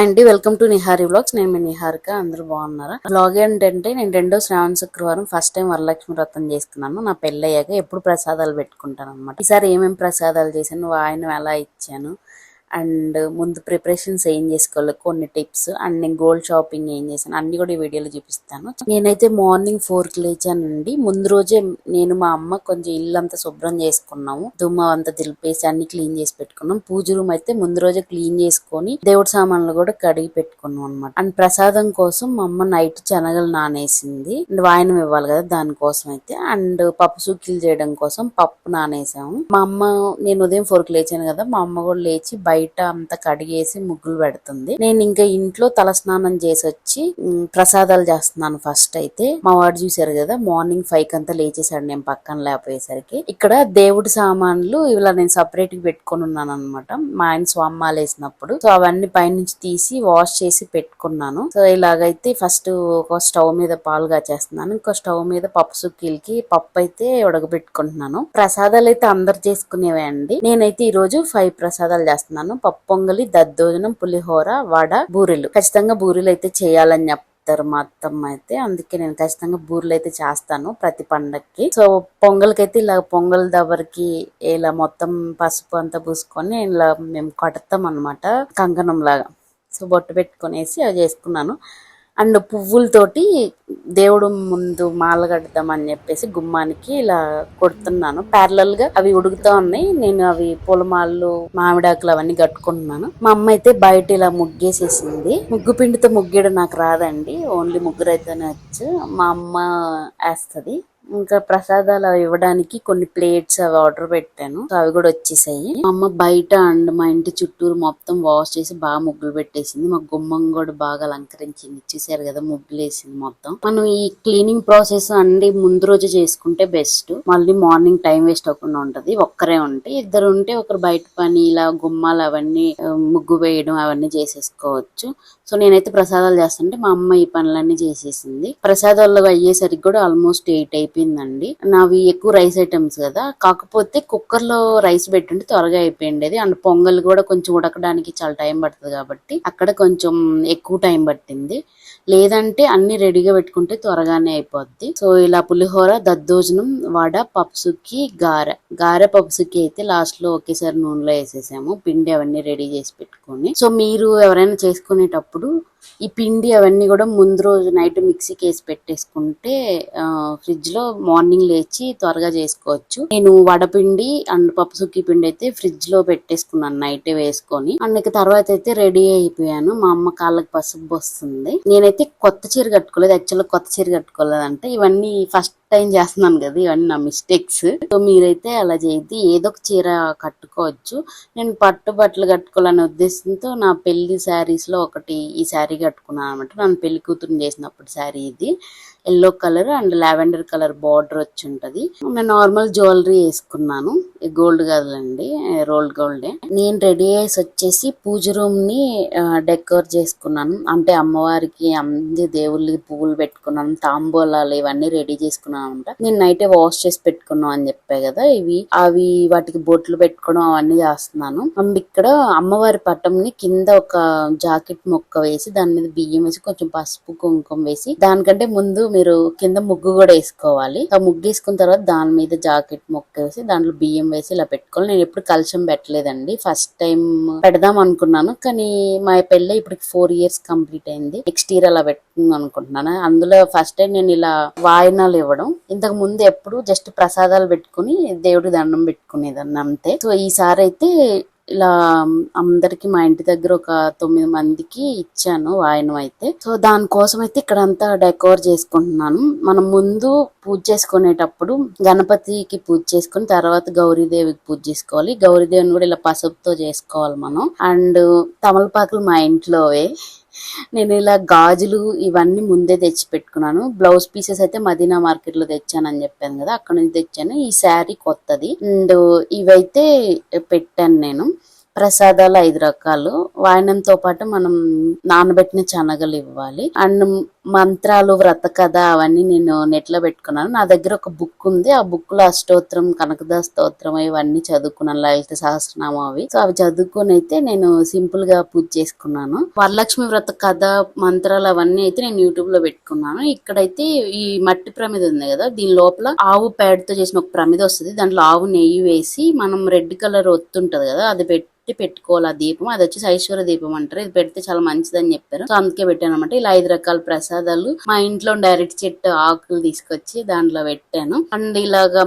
Hi అండి welcome to Nihari blogs నేను మీ నిహారిక అందరూ బాగున్నారా? బ్లాగ్ ఏంటంటే నేను రెండో శ్రావణ శుక్రవారం ఫస్ట్ టైం వరలక్ష్మి వ్రతం చేసుకున్నాను నా పెళ్ళయ్యాక ఎప్పుడు ప్రసాదాలు పెట్టుకుంటాను అనమాట ఈసారి ఏమేమి ప్రసాదాలు చేశాను వాయినం ఎలా ఇచ్చాను అండ్ ముందు ప్రిపరేషన్స్ ఏం చేసుకోవాలి కొన్ని టిప్స్ అండ్ నేను గోల్డ్ షాపింగ్ ఏం చేశాను అన్ని కూడా ఈ వీడియోలో చూపిస్తాను. నేనైతే మార్నింగ్ ఫోర్కి లేచానండి. ముందు రోజే నేను మా అమ్మ కొంచెం ఇల్లు అంతా శుభ్రం చేసుకున్నాము. దుమ్మ అంతా దిలిపేసి అన్ని క్లీన్ చేసి పెట్టుకున్నాం. పూజ రూమ్ అయితే ముందు రోజే క్లీన్ చేసుకొని దేవుడి సామాన్లు కూడా కడిగి పెట్టుకున్నాం అనమాట అండ్ ప్రసాదం కోసం మా అమ్మ నైట్ శనగలు నానేసింది. అండ్ వాయనం ఇవ్వాలి కదా దానికోసం అయితే. అండ్ పప్పు సుక్కీలు చేయడం కోసం పప్పు నానేసాము. మా అమ్మ నేను ఉదయం ఫోర్కి లేచాను కదా మా అమ్మ కూడా లేచి బయట బయట అంతా కడిగేసి ముగ్గులు పెడుతుంది. నేను ఇంకా ఇంట్లో తల స్నానం చేసి వచ్చి ప్రసాదాలు చేస్తున్నాను ఫస్ట్ అయితే. మా వాడు చూసారు కదా మార్నింగ్ ఫైవ్ కంతా అంతా లేచేసాడు నేను పక్కన లేకపోయేసరికి ఇక్కడ దేవుడి సామాన్లు ఇలా నేను సపరేట్గా పెట్టుకొని ఉన్నాను అనమాట మా ఆయన స్వామాలు వేసినప్పుడు సో అవన్నీ పైనుంచి తీసి వాష్ చేసి పెట్టుకున్నాను. సో ఇలాగైతే ఫస్ట్ ఒక స్టవ్ మీద పాలుగా చేస్తున్నాను ఇంకో స్టవ్ మీద పప్పు సుక్కీలకి పప్పు అయితే ఉడకబెట్టుకుంటున్నాను. ప్రసాదాలు అయితే అందరు చేసుకునేవే అండి. నేనైతే ఈ రోజు ఫైవ్ ప్రసాదాలు చేస్తున్నాను. పప్పు పొంగలి దద్దోజనం పులిహోర వడ బూరెలు. ఖచ్చితంగా బూరెలు అయితే చేయాలని చెప్తారు మా అత్తమ్మ అయితే. అందుకే నేను ఖచ్చితంగా బూరెలు అయితే చేస్తాను ప్రతి పండక్కి. సో పొంగల్కి అయితే ఇలా పొంగల్ దవరికి ఇలా మొత్తం పసుపు అంతా పూసుకొని ఇలా మేము కడతాం అనమాట కంకణం లాగా సో బొట్టు పెట్టుకునేసి అవి చేసుకున్నాను. అండ్ పువ్వులతోటి దేవుడు ముందు మాల కడదామని చెప్పేసి గుమ్మానికి ఇలా కొడుతున్నాను. ప్యారలల్గా అవి ఉడుకుతా ఉన్నాయి. నేను అవి పూలమాలలు మామిడాకులు అవన్నీ కట్టుకుంటున్నాను. మా అమ్మ అయితే బయట ఇలా ముగ్గేసేసింది. ముగ్గు పిండితో ముగ్గేయడం నాకు రాదండి. ఓన్లీ ముగ్గురైతేనే వచ్చు. మా అమ్మ వేస్తుంది. ఇంకా ప్రసాదాలు అవి ఇవ్వడానికి కొన్ని ప్లేట్స్ అవి ఆర్డర్ పెట్టాను. అవి కూడా వచ్చేసాయి. మా అమ్మ బయట అండ్ మా ఇంటి చుట్టూరు మొత్తం వాష్ చేసి బాగా ముగ్గులు పెట్టేసింది. మా గుమ్మం కూడా బాగా అలంకరించింది. చూసారు కదా ముగ్గులు వేసింది మొత్తం. మనం ఈ క్లీనింగ్ ప్రాసెస్ అన్ని ముందు రోజు చేసుకుంటే బెస్ట్. మళ్ళీ మార్నింగ్ టైం వేస్ట్ అవ్వకుండా ఉంటది. ఒక్కరే ఉంటే ఇద్దరు ఉంటే ఒకరు బయట పని ఇలా గుమ్మాలు అవన్నీ ముగ్గు వేయడం అవన్నీ చేసేసుకోవచ్చు. సో నేనైతే ప్రసాదాలు చేస్తుంటే మా అమ్మ ఈ పనులన్నీ చేసేసింది. ప్రసాదాలు అయ్యేసరికి కూడా ఆల్మోస్ట్ ఎయిట్ అయిపోయిందండి. నావి ఎక్కువ రైస్ ఐటమ్స్ కదా. కాకపోతే కుక్కర్లో రైస్ పెట్టుంటే త్వరగా అయిపోయిండేది. అండ్ పొంగల్ కూడా కొంచెం ఉడకడానికి చాలా టైం పడుతుంది కాబట్టి అక్కడ కొంచెం ఎక్కువ టైం పట్టింది. లేదంటే అన్ని రెడీగా పెట్టుకుంటే త్వరగానే అయిపోద్ది. సో ఇలా పులిహోర దద్దోజనం వడ పప్పుసుకి గారె. గారె పప్పుసుకి అయితే లాస్ట్లో ఒకేసారి నూనెలో వేసేసాము. పిండి అవన్నీ రెడీ చేసి పెట్టుకొని. సో మీరు ఎవరైనా చేసుకునేటప్పుడు అప్పుడు ఈ పిండి అవన్నీ కూడా ముందు రోజు నైట్ మిక్సీకి వేసి పెట్టేసుకుంటే ఫ్రిడ్జ్లో మార్నింగ్ లేచి త్వరగా చేసుకోవచ్చు. నేను వడపిండి అండ్ పప్పు సుక్కి పిండి అయితే ఫ్రిడ్జ్లో పెట్టేసుకున్నాను నైట్ వేసుకొని. అండ్ ఇక తర్వాత అయితే రెడీ అయిపోయాను. మా అమ్మ కాళ్ళకి పసుపు వస్తుంది నేనైతే కొత్త చీర కట్టుకోలేదు. యాక్చువల్గా కొత్త చీర కట్టుకోలేదు అంటే ఇవన్నీ ఫస్ట్ టైం చేస్తున్నాను కదా ఇవన్నీ నా మిస్టేక్స్. సో మీరైతే అలా చేయద్ది ఏదో ఒక చీర కట్టుకోవచ్చు. నేను పట్టు బట్టలు కట్టుకోవాలనే ఉద్దేశంతో నా పెళ్ళి శారీస్లో ఒకటి ఈ శారీ కట్టుకున్నాను అనమాట నన్ను పెళ్ళి కూతురు చేసినప్పుడు శారీ ఇది. Yellow colour and lavender colour border వచ్చి ఉంటది. నేను నార్మల్ జ్యువెలరీ వేసుకున్నాను. గోల్డ్ కదలండి రోల్డ్ గోల్డే. నేను రెడీ అయ్యేసి వచ్చేసి పూజ రూమ్ని డెకోర్ చేసుకున్నాను. అంటే అమ్మవారికి అన్ని దేవుళ్ళకి పువ్వులు పెట్టుకున్నాను. తాంబూలాలు ఇవన్నీ రెడీ చేసుకున్నాను అనమాట నేను నైటే వాష్ చేసి పెట్టుకున్నాం అని చెప్పే కదా. ఇవి అవి వాటికి బొట్లు పెట్టుకోవడం అవన్నీ చేస్తున్నాను. ఇక్కడ అమ్మవారి పటంని కింద ఒక జాకెట్ మొక్క వేసి దాని మీద బియ్యం వేసి కొంచెం పసుపు కుంకుమ వేసి దానికంటే ముందు మీరు కింద ముగ్గు కూడా వేసుకోవాలి. ఆ ముగ్గు వేసుకున్న తర్వాత దాని మీద జాకెట్ మొక్క వేసి దాంట్లో బియ్యం వేసి ఇలా పెట్టుకోవాలి. నేను ఎప్పుడు కలశం పెట్టలేదండి. ఫస్ట్ టైం పెడదాం అనుకున్నాను కానీ మా పెళ్ళి ఇప్పటికి ఫోర్ ఇయర్స్ కంప్లీట్ అయింది. నెక్స్ట్ ఇయర్ అలా పెట్టుకుందాం అనుకుంటున్నాను. అందులో ఫస్ట్ టైం నేను ఇలా వాయినాలు ఇవ్వడం. ఇంతకు ముందు ఎప్పుడు జస్ట్ ప్రసాదాలు పెట్టుకుని దేవుడి దండం పెట్టుకునేదాన్ని అంతే. సో ఈసారి అయితే ఇలా అందరికి మా ఇంటి దగ్గర ఒక తొమ్మిది మందికి ఇచ్చాను వాయనం అయితే సో దానికోసం అయితే ఇక్కడ అంతా డెకోర్ చేసుకుంటున్నాను. మనం ముందు పూజ చేసుకునేటప్పుడు గణపతికి పూజ చేసుకుని తర్వాత గౌరీదేవికి పూజ చేసుకోవాలి. గౌరీదేవిని కూడా ఇలా పసుపుతో చేసుకోవాలి మనం. అండ్ తమలపాకులు మా ఇంట్లోవే. నేను ఇలా గాజులు ఇవన్నీ ముందే తెచ్చి పెట్టుకున్నాను బ్లౌజ్ పీసెస్ అయితే మదీనా మార్కెట్లో తెచ్చానని చెప్పాను కదా అక్కడ నుంచి తెచ్చాను. ఈ శారీ కొత్తది. అండ్ ఇవైతే పెట్టాను నేను. ప్రసాదాలు ఐదు రకాలు. వాయనంతో పాటు మనం నానబెట్టిన శనగలు ఇవ్వాలి. అండ్ మంత్రాలు వ్రత కథ అవన్నీ నేను నెట్లో పెట్టుకున్నాను. నా దగ్గర ఒక బుక్ ఉంది. ఆ బుక్లో అష్టోత్తరం కనకదాస్ స్తోత్రం ఇవన్నీ చదువుకున్నాను. లలిత సహస్రనామం అవి. సో అవి చదువుకొని అయితే నేను సింపుల్గా పూజ చేసుకున్నాను. వరలక్ష్మి వ్రత కథ మంత్రాలు అవన్నీ అయితే నేను యూట్యూబ్లో పెట్టుకున్నాను. ఇక్కడైతే ఈ మట్టి ప్రమిద ఉంది కదా దీని లోపల ఆవు పేడతో చేసిన ఒక ప్రమిద వస్తుంది. దాంట్లో ఆవు నెయ్యి వేసి మనం రెడ్ కలర్ ఒత్తుంటది కదా అది పెట్టి పెట్టుకోవాలి ఆ దీపం. అది వచ్చేసి ఐశ్వర్య దీపం అంటారు. ఇది పెడితే చాలా మంచిదని చెప్పారు. సో అందుకే పెట్టాను అనమాట ఇలా ఐదు రకాల ప్రసాదాలు. మా ఇంట్లో డైరెక్ట్ చెట్టు ఆకులు తీసుకొచ్చి దాంట్లో పెట్టాను. అండ్ ఇలాగా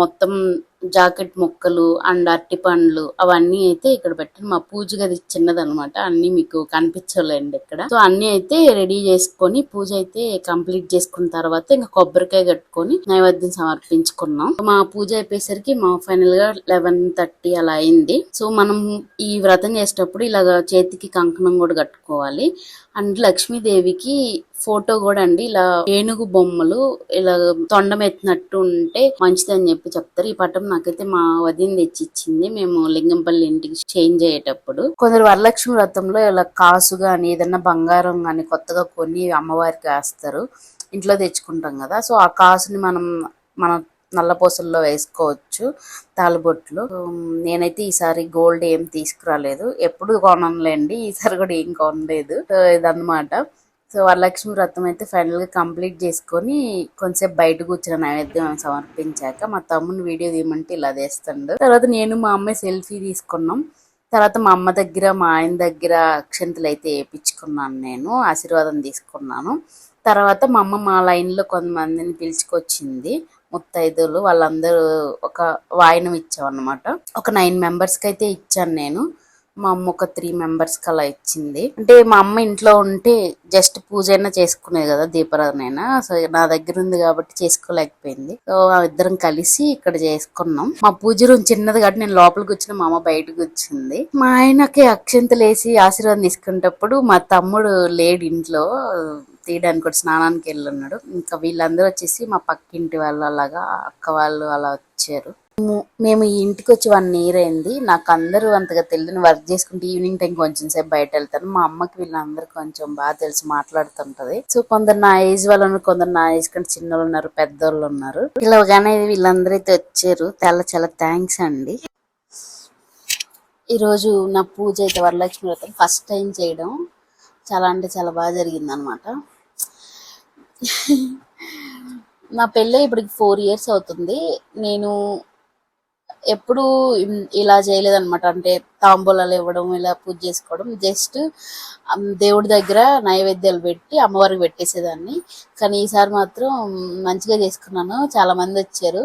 మొత్తం జాకెట్ ముక్కలు అండ్ అరటి పండ్లు అవన్నీ అయితే ఇక్కడ పెట్టాను. మా పూజ గది చిన్నది అనమాట అన్ని మీకు కనిపించలేండి ఇక్కడ. సో అన్ని అయితే రెడీ చేసుకొని పూజ అయితే కంప్లీట్ చేసుకున్న తర్వాత ఇంకా కొబ్బరికాయ కట్టుకొని నైవేద్యం సమర్పించుకున్నాం. మా పూజ అయిపోయేసరికి మా ఫైనల్గా లెవెన్ థర్టీ అలా అయింది. సో మనం ఈ వ్రతం చేసేటప్పుడు ఇలాగ చేతికి కంకణం కూడా కట్టుకోవాలి. అండ్ లక్ష్మీదేవికి ఫోటో కూడా అండి. ఇలా ఏనుగు బొమ్మలు ఇలా తొండం ఎత్తినట్టు ఉంటే మంచిదని చెప్పి చెప్తారు. ఈ పటం నాకైతే మా వదిన తెచ్చిచ్చింది. మేము లింగంపల్లి ఇంటికి చేంజ్ అయ్యేటప్పుడు. కొందరు వరలక్ష్మి వ్రతంలో ఇలా కాసు గాని ఏదన్నా బంగారం గాని కొత్తగా కొని అమ్మవారికి వేస్తారు. ఇంట్లో తెచ్చుకుంటాం కదా. సో ఆ కాసుని మనం మన నల్లపూసల్లో వేసుకోవచ్చు తాలిబొట్లు. నేనైతే ఈసారి గోల్డ్ ఏం తీసుకురాలేదు. ఎప్పుడు కొనలేండి ఈసారి కూడా ఏం కొనలేదు. ఇదన్నమాట. సో వరలక్ష్మి వ్రతం అయితే ఫైనల్గా కంప్లీట్ చేసుకొని కొంచెంసేపు బయట కూర్చున్న నైవేద్యం సమర్పించాక మా తమ్ముని వీడియో తీయమంటే ఇలా తీస్తాడు. తర్వాత నేను మా అమ్మాయి సెల్ఫీ తీసుకున్నాం. తర్వాత మా అమ్మ దగ్గర మా ఆయన దగ్గర అక్షంతలు అయితే వేయించుకున్నాను నేను ఆశీర్వాదం తీసుకున్నాను. తర్వాత మా అమ్మ మా లైన్లో కొంతమందిని పిలుచుకొచ్చింది. ముత్తైదులు వాళ్ళందరూ ఒక వాయినం ఇచ్చామన్నమాట. ఒక నైన్ మెంబర్స్కి అయితే ఇచ్చాను నేను. మా అమ్మ ఒక త్రీ మెంబర్స్కి అలా ఇచ్చింది. అంటే మా అమ్మ ఇంట్లో ఉంటే జస్ట్ పూజ అయినా చేసుకునేది కదా దీపారాధన అయినా సో నా దగ్గర ఉంది కాబట్టి చేసుకోలేకపోయింది. సో ఆ ఇద్దరం కలిసి ఇక్కడ చేసుకున్నాం. మా పూజ రూమ్ చిన్నది కాబట్టి నేను లోపలికి వచ్చిన మా అమ్మ బయటకు వచ్చింది. మా ఆయనకి అక్షంతలు వేసి ఆశీర్వాదం తీసుకునేటప్పుడు మా తమ్ముడు లేడు ఇంట్లో. తీయడానికి కూడా స్నానానికి వెళ్ళున్నాడు ఇంకా వీళ్ళందరూ వచ్చేసి మా పక్కింటి వాళ్ళు అలాగా అక్క వాళ్ళు అలా వచ్చారు. మేము- ఈ ఇంటికి వచ్చి వన్ ఇయర్ అయింది. నాకు అందరూ అంతగా తెలియదు వర్క్ చేసుకుంటే ఈవినింగ్ టైం కొంచెం సేపు బయట వెళ్తాను మా అమ్మకి వీళ్ళందరూ కొంచెం బాగా తెలిసి మాట్లాడుతుంటది. సో కొందరు నా ఏజ్ వాళ్ళు కొందరు నా ఏజ్ కంటే చిన్న వాళ్ళు ఉన్నారు పెద్దోళ్ళు ఉన్నారు. ఇలాగానే వీళ్ళందరూ అయితే వచ్చారు. తెల్ల చాలా థ్యాంక్స్ అండి. ఈరోజు నా పూజ అయితే వరలక్ష్మి వ్రతం ఫస్ట్ టైం చేయడం. చాలా అంటే చాలా బాగా జరిగింది అనమాట నా పెళ్ళి ఇప్పటికి ఫోర్ ఇయర్స్ అవుతుంది. నేను ఎప్పుడు ఇలా చేయలేదన్నమాట. అంటే తాంబూలాలు ఇవ్వడం ఇలా పూజ చేసుకోవడం. జస్ట్ దేవుడి దగ్గర నైవేద్యాలు పెట్టి అమ్మవారికి పెట్టేసేదాన్ని. కానీ ఈసారి మాత్రం మంచిగా చేసుకున్నాను. చాలా మంది వచ్చారు.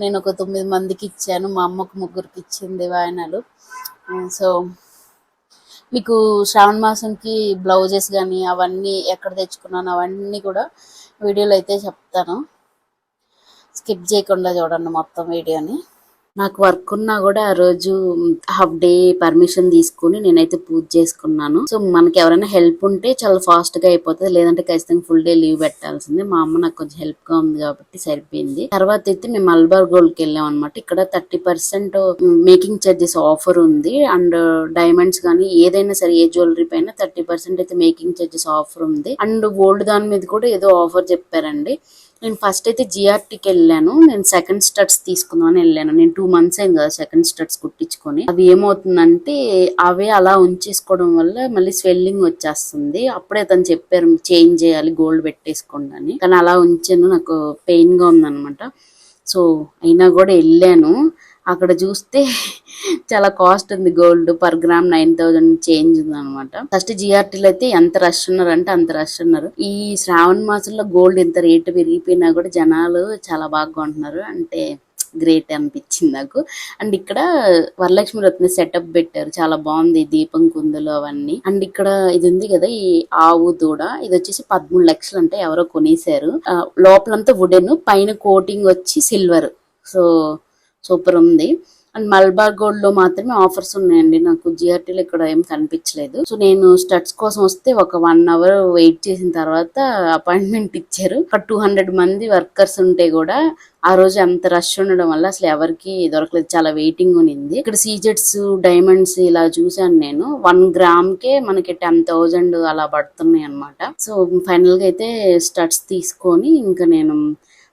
నేను ఒక తొమ్మిది మందికి ఇచ్చాను. మా అమ్మకు ముగ్గురికి ఇచ్చింది వాయనాలు సో మీకు శ్రావణ మాసంకి బ్లౌజెస్ కానీ అవన్నీ ఎక్కడ తెచ్చుకున్నాను అవన్నీ కూడా వీడియోలో అయితే చెప్తాను. స్కిప్ చేయకుండా చూడండి మొత్తం వీడియోని. నాకు వర్క్ ఉన్నా కూడా ఆ రోజు హాఫ్ డే పర్మిషన్ తీసుకుని నేనైతే పూజ చేసుకున్నాను. సో మనకి ఎవరైనా హెల్ప్ ఉంటే చాలా ఫాస్ట్గా అయిపోతుంది. లేదంటే ఖచ్చితంగా ఫుల్ డే లీవ్ పెట్టాల్సిందే. మా అమ్మ నాకు కొంచెం హెల్ప్గా ఉంది కాబట్టి సరిపోయింది. తర్వాత అయితే మేము మల్బార్ గోల్డ్కి వెళ్ళాం అనమాట ఇక్కడ thirty percent making charges offer ఉంది. అండ్ డైమండ్స్ కానీ ఏదైనా సరే ఏ జ్యువెలరీ పైన థర్టీ పర్సెంట్ అయితే మేకింగ్ చార్జెస్ ఆఫర్ ఉంది. అండ్ గోల్డ్ దాని మీద కూడా ఏదో ఆఫర్ చెప్పారండి. నేను ఫస్ట్ అయితే జిఆర్టీకి వెళ్ళాను. నేను సెకండ్ స్టడ్స్ తీసుకుందామని వెళ్ళాను. నేను టూ మంత్స్ అయింది కదా సెకండ్ స్టడ్స్ కుట్టించుకొని. అవి ఏమవుతుందంటే అవే అలా ఉంచేసుకోవడం వల్ల మళ్ళీ స్వెల్లింగ్ వచ్చేస్తుంది. అప్పుడే తను చెప్పారు చేంజ్ చేయాలి గోల్డ్ పెట్టేసుకోండి అని. కానీ అలా ఉంచాను. నాకు పెయిన్గా సో అయినా కూడా వెళ్ళాను. అక్కడ చూస్తే చాలా కాస్ట్ ఉంది gold per gram nine thousand change ఉంది అనమాట ఫస్ట్ జిఆర్టీలో అయితే ఎంత రష్ ఉన్నారు అంటే అంత రష్ ఉన్నారు. ఈ శ్రావణ మాసంలో గోల్డ్ ఎంత రేటు పెరిగిపోయినా కూడా జనాలు చాలా బాగా కొంటున్నారు. అంటే గ్రేట్ అనిపించింది నాకు. అండ్ ఇక్కడ వరలక్ష్మి రత్న సెటప్ పెట్టారు. చాలా బాగుంది దీపం కుందులు అవన్నీ. అండ్ ఇక్కడ ఇది ఉంది కదా ఈ ఆవు దూడ. ఇది వచ్చేసి పదమూడు లక్షలు అంటే ఎవరో కొనేశారు. ఆ, లోపలంతా వుడెన్ పైన కోటింగ్ వచ్చి సిల్వర్ సో సూపర్ ఉంది. అండ్ మల్బార్ గోల్డ్లో మాత్రమే ఆఫర్స్ ఉన్నాయండి. నాకు జిఆర్టీలో ఇక్కడ ఏం కనిపించలేదు. సో నేను స్టడ్స్ కోసం వస్తే ఒక వన్ అవర్ వెయిట్ చేసిన తర్వాత అపాయింట్మెంట్ ఇచ్చారు. ఒక టూ హండ్రెడ్ మంది వర్కర్స్ ఉంటే కూడా ఆ రోజు అంత రష్ ఉండడం వల్ల అసలు ఎవరికి దొరకలేదు. చాలా వెయిటింగ్ ఉన్నింది ఇక్కడ సీజెట్స్ డైమండ్స్ ఇలా చూసాను నేను. వన్ గ్రామ్ కే మనకి టెన్ థౌజండ్ అలా పడుతున్నాయి అన్నమాట సో ఫైనల్గా అయితే స్టడ్స్ తీసుకొని ఇంకా నేను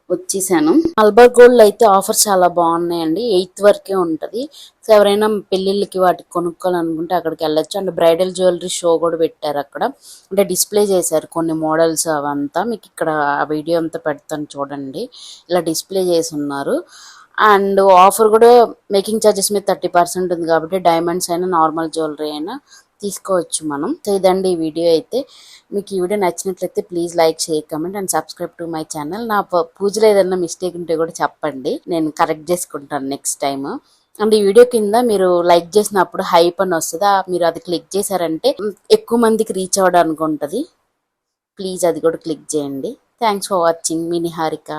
వచ్చేసాను. మల్బార్ గోల్డ్ అయితే ఆఫర్ చాలా బాగున్నాయండి. ఎయిత్ వరకే ఉంటది. సో ఎవరైనా పెళ్ళిళ్ళకి వాటికి కొనుక్కోవాలనుకుంటే అక్కడికి వెళ్ళొచ్చు. అండ్ బ్రైడల్ జ్యువెలరీ షో కూడా పెట్టారు అక్కడ. అంటే డిస్ప్లే చేశారు కొన్ని మోడల్స్ అవంతా. మీకు ఇక్కడ ఆ వీడియో అంతా పెడతాను చూడండి. ఇలా డిస్ప్లే చేసి ఉన్నారు అండ్ ఆఫర్ కూడా మేకింగ్ ఛార్జెస్ మీద థర్టీ పర్సెంట్ ఉంది కాబట్టి డైమండ్స్ అయినా నార్మల్ జ్యువెలరీ అయినా తీసుకోవచ్చు మనం. సో ఇదండి ఈ వీడియో అయితే. మీకు ఈ వీడియో నచ్చినట్లయితే please like share comment and subscribe to my channel. నా పూజలో ఏదైనా మిస్టేక్ ఉంటే కూడా చెప్పండి. నేను కరెక్ట్ చేసుకుంటాను నెక్స్ట్ టైం అండ్ ఈ వీడియో కింద మీరు లైక్ చేసినప్పుడు హైప్ అని వస్తుంది? మీరు అది క్లిక్ చేశారంటే ఎక్కువ మందికి రీచ్ అవ్వడానికి ఉంటుంది. ప్లీజ్ అది కూడా క్లిక్ చేయండి. Thanks for watching. Me Niharika.